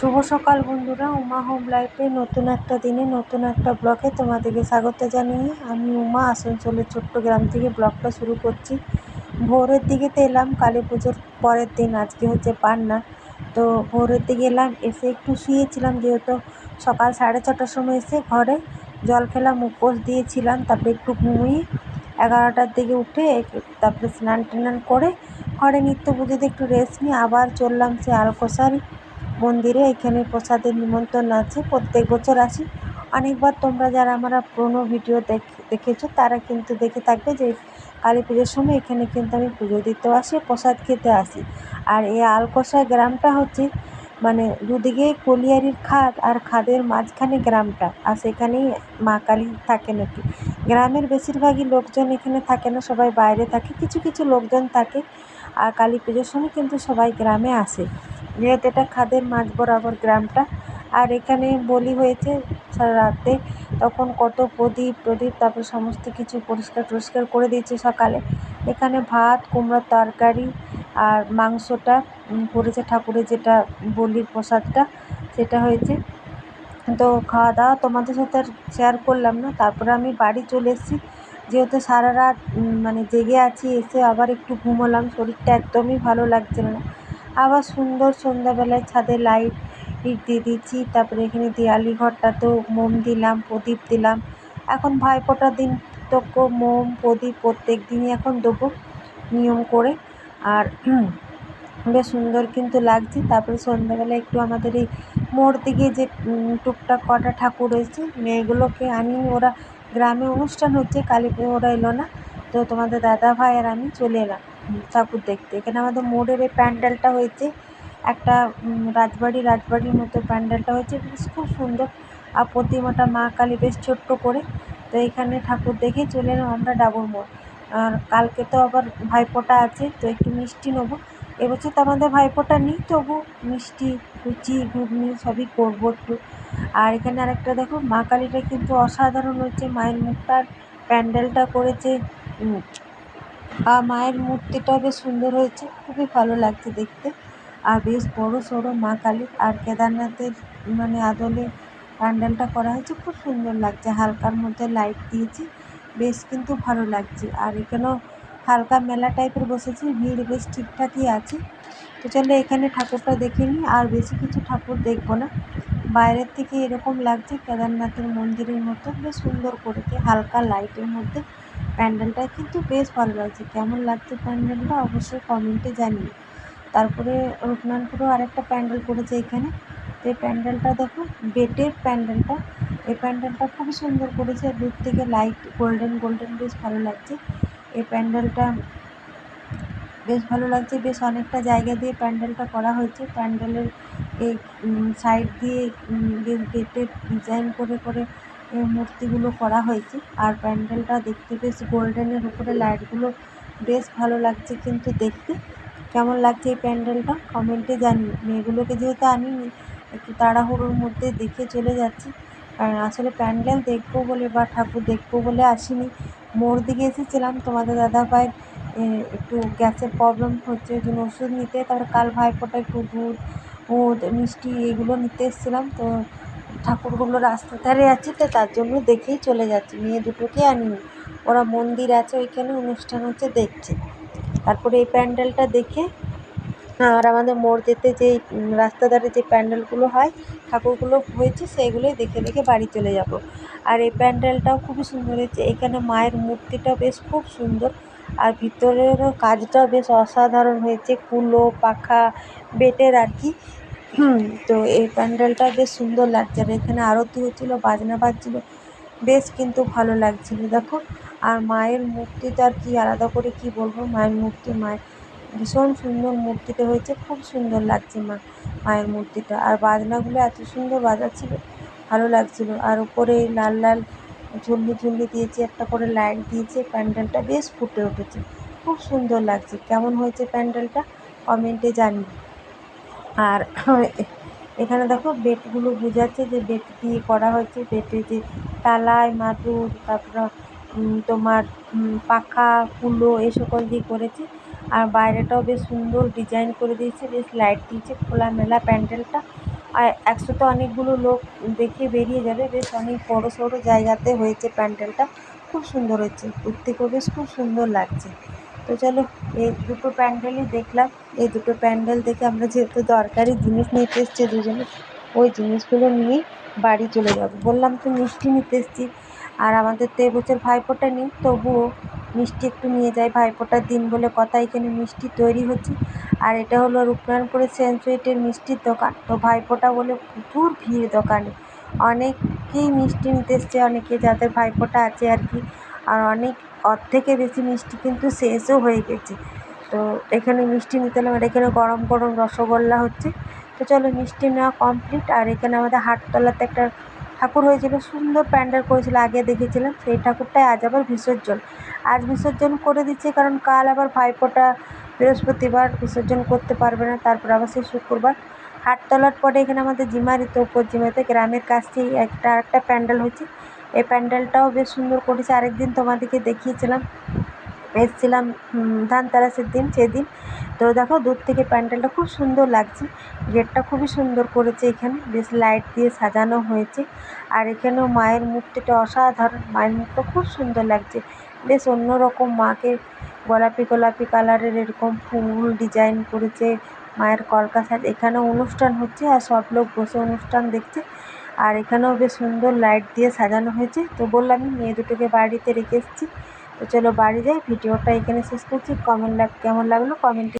শুভ সকাল বন্ধুরা, উমা হোম লাইফে নতুন একটা দিনে, নতুন একটা ব্লগে তোমাদেরকে স্বাগত জানিয়ে আমি উমা আসানসোলের ছোট্ট গ্রাম থেকে ব্লগটা শুরু করছি। ভোরের দিকে তো এলাম, কালী পুজোর পরের দিন, আজকে হচ্ছে পান্না। তো ভোরের দিকে এলাম, এসে একটু শুয়েছিলাম, যেহেতু সকাল সাড়ে ছটার সময় এসে ঘরে জল খেলাম, উপোস দিয়েছিলাম, তারপরে একটু ঘুমিয়ে এগারোটার দিকে উঠে তারপরে স্নান টান করে ঘরে নিত্য পুজোতে একটু রেস্ট নিয়ে আবার চললাম সে আলকোষারি মন্দিরে এখানে প্রসাদের নিমন্ত্রণ আছে, প্রত্যেক বছর আসি। অনেকবার তোমরা যারা আমরা পুরোনো ভিডিও দেখ, দেখেছ, তারা কিন্তু দেখে থাকবে যে কালী পুজোর সময় এখানে কিন্তু আমি পুজো দিতেও আসি, প্রসাদ খেতে আসি। আর এই আলকোষা গ্রামটা হচ্ছে মানে দুদিকে কলিয়ারির খাদ আর খাদের মাঝখানে গ্রামটা, আর সেখানেই মা কালী থাকে নাকি গ্রামের বেশিরভাগই লোকজন এখানে থাকে না, সবাই বাইরে থাকে, কিছু কিছু লোকজন থাকে। আর কালী পুজোর সময় কিন্তু সবাই গ্রামে আসে। যেহেতু এটা খাদের মাঝ বরাবর গ্রামটা। আর এখানে বলি হয়েছে, সারা রাতে তখন কত প্রদীপ প্রদীপ, তারপর সমস্ত কিছু পরিষ্কার টরিষ্কার করে দিয়েছে সকালে। এখানে ভাত, কুমড়োর তরকারি আর মাংসটা করেছে ঠাকুরের যেটা বলির প্রসাদটা, সেটা হয়েছে। তো খাওয়া দাওয়া তোমাদের সাথে আর শেয়ার করলাম না, তারপরে আমি বাড়ি চলে এসেছি। যেহেতু সারা রাত মানে জেগে আছি, এসে আবার একটু ঘুমোলাম, শরীরটা একদমই ভালো লাগছিল না। আবার সুন্দর সন্ধ্যাবেলায় ছাদে লাইট দিয়ে দিচ্ছি তারপরে এখানে দেয়ালি ঘরটাতেও মোম দিলাম, প্রদীপ দিলাম। এখন ভাইফোঁটার দিন তো মোম, প্রদীপ প্রত্যেক দিনই এখন দেবো নিয়ম করে। আর বেশ সুন্দর কিন্তু লাগছে। তারপরে সন্ধ্যাবেলা একটু আমাদের এই মোড় দিকে যে টুকটাক কটা ঠাকুর রয়েছে মেয়েগুলোকে আনি। ওরা গ্রামে অনুষ্ঠান হচ্ছে কালী ওরা এলো না। তো তোমাদের দাদা ভাই আর আমি চলে এলাম ঠাকুর দেখতে। এখানে আমাদের মোড়ের এই প্যান্ডেলটা হয়েছে, একটা রাজবাড়ি, রাজবাড়ির মতো প্যান্ডেলটা হয়েছে। খুব সুন্দর আর প্রতিমাটা মা কালী বেশ ছোট্ট করে। তো এখানে ঠাকুর দেখে চলে এলাম আমরা ডাবর মোড়। আর কালকে তো আবার ভাইফোঁটা আছে, তো একটু মিষ্টি নেব। এবছর তো আমাদের ভাইফোঁটা নেই, তবু মিষ্টি লুচি ঘুগনি সবই করব একটু। আর এখানে আরেকটা দেখো, মা কালীটা কিন্তু অসাধারণ হচ্ছে মায়ের মুখটার প্যান্ডেলটা করেছে। আর মায়ের মূর্তিটা বেশ সুন্দর হয়েছে, খুবই ভালো লাগছে দেখতে। আর বেশ বড় সড়ো মা কালী আর কেদারনাথের মানে আদলে প্যান্ডেলটা করা হয়েছে, খুব সুন্দর লাগছে। হালকার মধ্যে লাইট দিয়েছি, বেশ কিন্তু ভালো লাগছে। আর এখানেও হালকা মেলা টাইপের বসেছে, ভিড় বেশ ঠিকঠাকই আছে। তো চলো এখানে ঠাকুরটা দেখে নিই, আর বেশি কিছু ঠাকুর দেখব না। বাইরের থেকে এরকম লাগছে, কেদারনাথের মন্দিরের মতো, বেশ সুন্দর করেছে, হালকা লাইটের মধ্যে। প্যান্ডেলটা কিন্তু বেশ ভালো লাগছে। কেমন লাগছে প্যান্ডেলটা অবশ্যই কমেন্টে জানিয়ে তারপরে রূপনারায়ণপুরেও আরেকটা প্যান্ডেল করেছে এখানে। তো এই প্যান্ডেলটা দেখো, বেটের প্যান্ডেলটা। এই প্যান্ডেলটা খুবই সুন্দর করেছে। দূর থেকে লাইট গোল্ডেন গোল্ডেন বেশ ভালো লাগছে। এই প্যান্ডেলটা বেশ ভালো লাগছে। বেশ অনেকটা জায়গা দিয়ে প্যান্ডেলটা করা হয়েছে। প্যান্ডেলের এই সাইড দিয়ে বেশ গেটের ডিজাইন করে করে মূর্তিগুলো করা হয়েছে। আর প্যান্ডেলটা দেখতে বেশ গোল্ডেনের উপরে লাইটগুলো বেশ ভালো লাগছে কিন্তু দেখতে। কেমন লাগছে এই প্যান্ডেলটা? কমেন্টে জানি। মেয়েগুলোকে যেহেতু আনিনি, একটু তাড়াহুড়োর মধ্যে দেখে চলে যাচ্ছি। কারণ আসলে প্যান্ডেল দেখব বলে বা ঠাকুর দেখব বলে আসিনি। মোড় দিকে এসেছিলাম। তোমাদের দাদা ভাইয়ের একটু গ্যাসের প্রবলেম হচ্ছে, ওই জন্য ওষুধ নিতে। তারপর কাল ভাইফোঁটা একটু দুধ মিষ্টি এগুলো নিতে এসেছিলাম। তো ঠাকুরগুলো রাস্তার ধারে আছে তো তার জন্য দেখেই চলে যাচ্ছি, মেয়ে দুটোকে আনিনি ওরা মন্দির আছে ওইখানে, অনুষ্ঠান হচ্ছে দেখছে। তারপরে এই প্যান্ডেলটা দেখে, আর আমাদের মোড় যেতে যেই রাস্তার ধারে যে প্যান্ডেলগুলো হয়, ঠাকুরগুলো হয়েছে সেইগুলোই দেখে দেখে বাড়ি চলে যাব। আর এই প্যান্ডেলটাও খুবই সুন্দর হয়েছে। এখানে মায়ের মূর্তিটা বেশ খুব সুন্দর, আর ভিতরেরও কাজটাও বেশ অসাধারণ হয়েছে। কুলো, পাখা বেতের আর কি। তো এই প্যান্ডেলটা বেশ সুন্দর লাগছে। আর এখানে আরতি হচ্ছিল, বাজনা বাজছিল, বেশ কিন্তু ভালো লাগছিল। দেখো, আর মায়ের মূর্তিটা আর কি আলাদা করে কি বলব? মায়ের মূর্তি, মায়ের ভীষণ সুন্দর মূর্তিটা হয়েছে, খুব সুন্দর লাগছে মা, মায়ের মূর্তিটা। আর বাজনাগুলো এত সুন্দর বাজাচ্ছিলো, ভালো লাগছিল। আর উপরে লাল লাল ঝুল্লি ঝুল্লি দিয়েছে, একটা করে লাইট দিয়েছে, প্যান্ডেলটা বেশ ফুটে উঠেছে। খুব সুন্দর লাগছে। কেমন হয়েছে প্যান্ডেলটা? কমেন্টে জানি আর এখানে দেখো বেটগুলো বোঝাচ্ছে যে বেট দিয়ে করা হয়েছে। বেটে যে টালায় মাদুর, তারপর তোমার পাখা, কুলো এই সকল দিয়ে করেছে। আর বাইরেটাও বেশ সুন্দর ডিজাইন করে দিয়েছে, বেশ লাইট দিয়েছে, খোলামেলা প্যান্ডেলটা। আর একসাথে অনেকগুলো লোক দেখে বেরিয়ে যাবে, বেশ অনেক বড় সড়ো জায়গাতে হয়েছে প্যান্ডেলটা। খুব সুন্দর হয়েছে দূর বেশ খুব সুন্দর লাগছে। তো চলো, এই দুটো প্যান্ডেলই দেখলাম। এই দুটো প্যান্ডেল দেখে আমরা যেহেতু দরকারি জিনিস নিতে এসছি দুজনে, ওই জিনিসগুলো নিয়ে বাড়ি চলে যাব। বললাম তো মিষ্টি নিতে এসছি, আর আমাদের তো এবছর ভাইফোঁটা নেই, তবুও মিষ্টি একটু নিয়ে যাই। ভাইফোঁটার দিন বলে কথা, এখানে মিষ্টি তৈরি হচ্ছে। আর এটা হলো রূপনারায়ণপুরের সেন্ট মিষ্টির দোকান। তো ভাইফোঁটা বলে প্রচুর ভিড় দোকানে। অনেকেই মিষ্টি নিতে এসছে, অনেকে যাদের ভাইফোঁটা আছে আর কি। আর অনেক অর্ধেকের বেশি মিষ্টি কিন্তু শেষও হয়ে গেছে। তো এখানে মিষ্টি নিতে এলাম আর এখানে গরম গরম রসগোল্লা হচ্ছে। তো চলো মিষ্টি নেওয়া কমপ্লিট আর এখানে আমাদের হাটতলাতে একটা ঠাকুর হয়েছিল, সুন্দর প্যান্ডেল করেছিল, আগে দেখেছিলাম। সেই ঠাকুরটাই আজ আবার বিসর্জন। আজ বিসর্জন করে দিচ্ছে কারণ কাল আবার ভাইফোঁটা বৃহস্পতিবার বিসর্জন করতে পারবে না, তারপর আবার সেই শুক্রবার। হাটতলার পরে এখানে আমাদের জিমারিতে উপর জিমারিতে গ্রামের কাছেই একটা আরেকটা প্যান্ডেল হচ্ছে এই প্যান্ডেলটাও বেশ সুন্দর করেছে। আরেকদিন তোমাদেরকে দেখিয়েছিলাম। এসেছিলাম ধানতেরাসের দিন, সেদিন। তো দেখো, দূর থেকে প্যান্ডেলটা খুব সুন্দর লাগছে। গেটটা খুবই সুন্দর করেছে এখানে। বেশ লাইট দিয়ে সাজানো হয়েছে। আর এখানেও মায়ের মূর্তিটা অসাধারণ। মায়ের মুখটা খুব সুন্দর লাগছে। বেশ অন্যরকম মাকে গোলাপি গোলাপি কালারের এরকম ফুল ডিজাইন করেছে মায়ের কলকা সাজ এখানেও অনুষ্ঠান হচ্ছে আর সব লোক বসে অনুষ্ঠান দেখছে। আর এখানেও বেশ সুন্দর লাইট দিয়ে সাজানো হয়েছে। তো বললাম, মেয়ে দুটোকে বাড়িতে রেখে এসেছি। তো চলো বাড়ি যাই, ভিডিওটা এখানে শেষ করছি। কমেন্ট লাগ কেমন লাগল? কমেন্টে